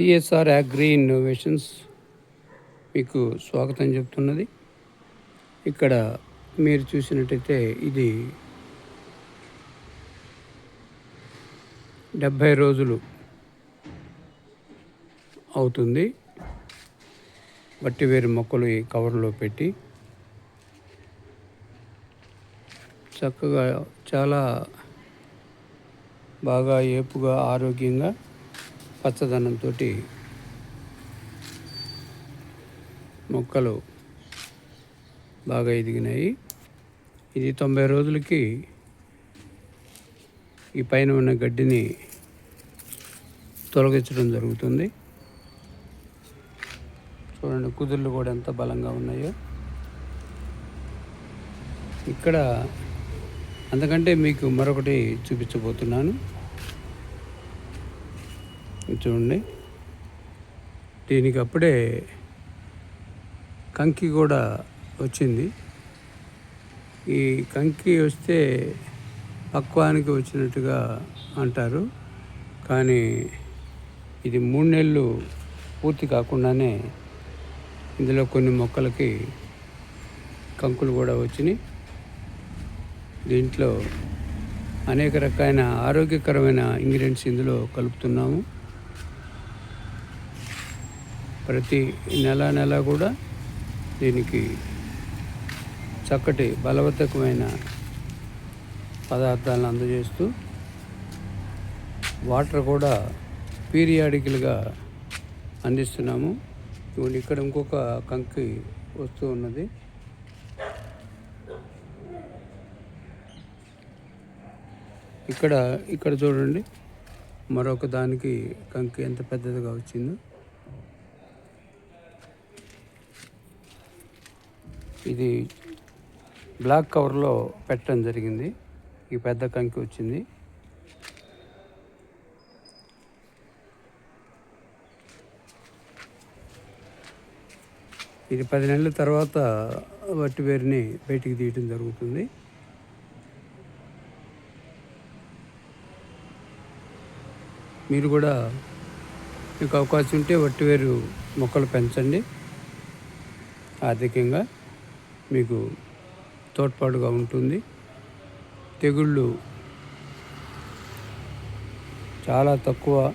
CSR agri innovations మీకు స్వాగతం చెప్తున్నది. ఇక్కడ మీరు చూసినట్టయితే ఇది డెబ్భై రోజులు అవుతుంది. వట్టివేరు మొక్కలు ఈ కవర్లో పెట్టి చక్కగా చాలా బాగా ఏపుగా ఆరోగ్యంగా పచ్చదనంతో మొక్కలు బాగా ఎదిగినాయి ఇది తొంభై రోజులకి ఈ పైన ఉన్న గడ్డిని తొలగించడం జరుగుతుంది. చూడండి కుదుర్లు కూడా ఎంత బలంగా ఉన్నాయో. ఇక్కడ అందుకంటే మీకు మరొకటి చూపించబోతున్నాను. చూడండి. దీనికి అప్పుడే కంకి కూడా వచ్చింది. ఈ కంకి వస్తే పక్వానికి వచ్చినట్టుగా అంటారు. కానీ ఇది మూడు నెలలు పూర్తి కాకుండానే ఇందులో కొన్ని మొక్కలకి కంకులు కూడా వచ్చినాయి. దీంట్లో అనేక రకాలైన ఆరోగ్యకరమైన ఇంగ్రీడియంట్స్ ఇందులో కలుపుతున్నాము. ప్రతి నెల నెల కూడా దీనికి చక్కటి బలవర్ధకమైన పదార్థాలను అందజేస్తూ వాటర్ కూడా పీరియాడికల్గా అందిస్తున్నాము. ఇవ్వండి ఇక్కడ ఇంకొక కంకి వస్తూ ఉన్నది. ఇక్కడ ఇక్కడ చూడండి మరొక దానికి కంకి ఎంత పెద్దదిగా వచ్చిందో. ఇది బ్లాక్ కవర్లో పెట్టడం జరిగింది. ఈ పెద్ద కంకి వచ్చింది. ఇది పది నెలల తర్వాత వట్టి వేరుని బయటికి తీయటం జరుగుతుంది. మీరు కూడా మీకు అవకాశం ఉంటే వట్టివేరు మొక్కలు పెంచండి. ఆర్థికంగా మీకు తోడ్పాటుగా ఉంటుంది. తెగుళ్ళు చాలా తక్కువ.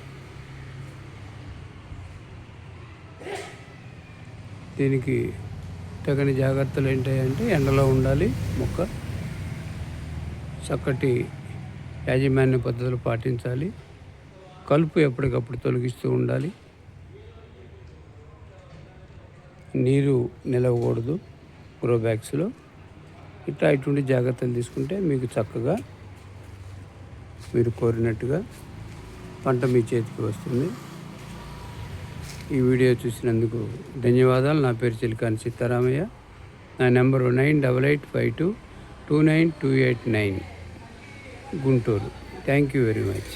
దీనికి తగిన జాగ్రత్తలు ఏంటంటే ఎండలో ఉండాలి మొక్క చక్కటి యాజమాన్య పద్ధతులు పాటించాలి. కలుపు ఎప్పటికప్పుడు తొలగిస్తూ ఉండాలి. నీరు నిలవకూడదు. గ్రో బ్యాగ్స్లో ఇట్లా ఇటువంటి జాగ్రత్తలు తీసుకుంటే మీకు చక్కగా మీరు కోరినట్టుగా పంట మీ చేతికి వస్తుంది. ఈ వీడియో చూసినందుకు ధన్యవాదాలు. నా పేరు చిలికాని సీతారామయ్య. నా number nine double eight five two two nine two eight nine Guntur. Thank you very much.